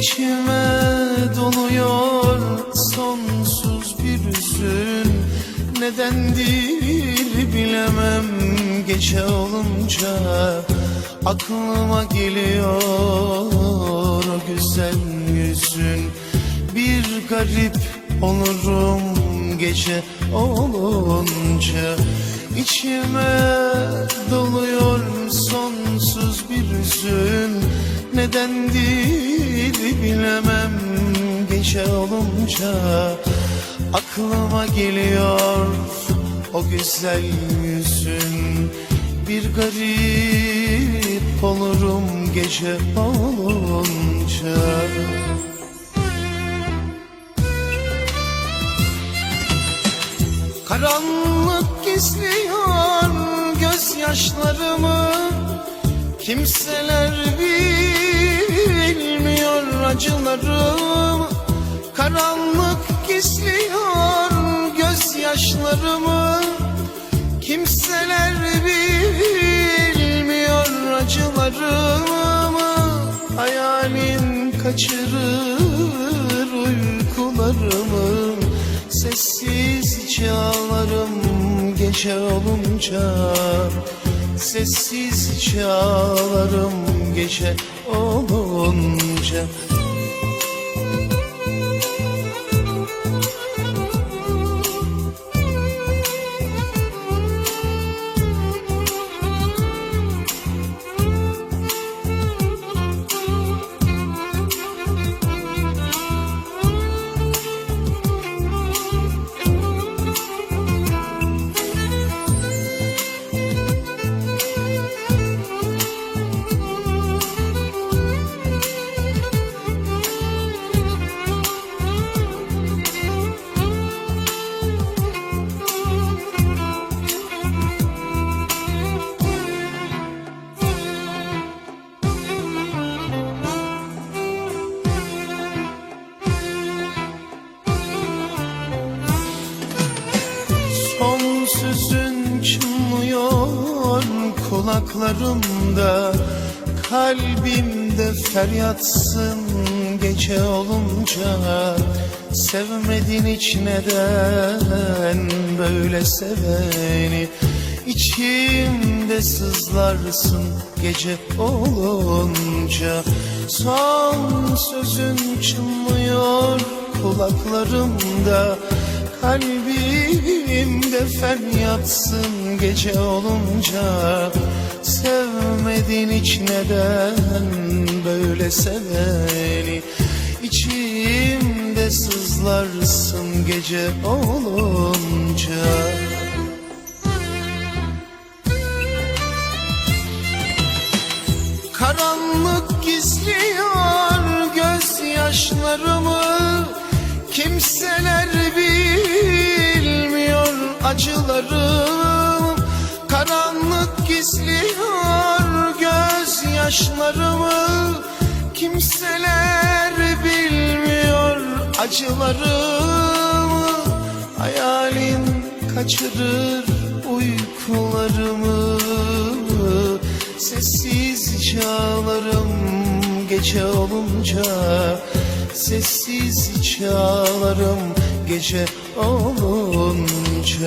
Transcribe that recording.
İçime doluyor sonsuz bir hüzün. Neden değil bilemem gece olunca Aklıma geliyor o güzel yüzün. Bir garip olurum gece olunca İçime doluyor sonsuz bir hüzün. Neden değil bilemem. Gece olunca Aklıma geliyor o güzel yüzün. Bir garip olurum gece olunca Karanlık gizliyor gözyaşlarımı Kimseler bilmiyor acılarımı Karanlık gizliyor gözyaşlarımı Kimseler bilmiyor acılarımı Hayalin kaçırır uykularımı Sessiz çağlarım gece olunca Sessiz çağlarım gece olunca çınlıyor kulaklarımda Kalbimde feryatsın gece olunca. Sevmedin hiç neden böyle seveni? İçimde sızlarsın gece olunca. Son sözün çınlıyor kulaklarımda Kalbimde feryatsın gece olunca Sevmedin hiç neden böyle seveni? İçimde sızlarsın gece olunca. Karanlık gizliyor gözyaşlarımı Kimseler acılarım Karanlık gizliyor gözyaşlarımı. Kimseler bilmiyor acılarımı. Hayalin kaçırır uykularımı. Sessiz çağlarım gece olunca Sessiz çağlarım gece olunca 车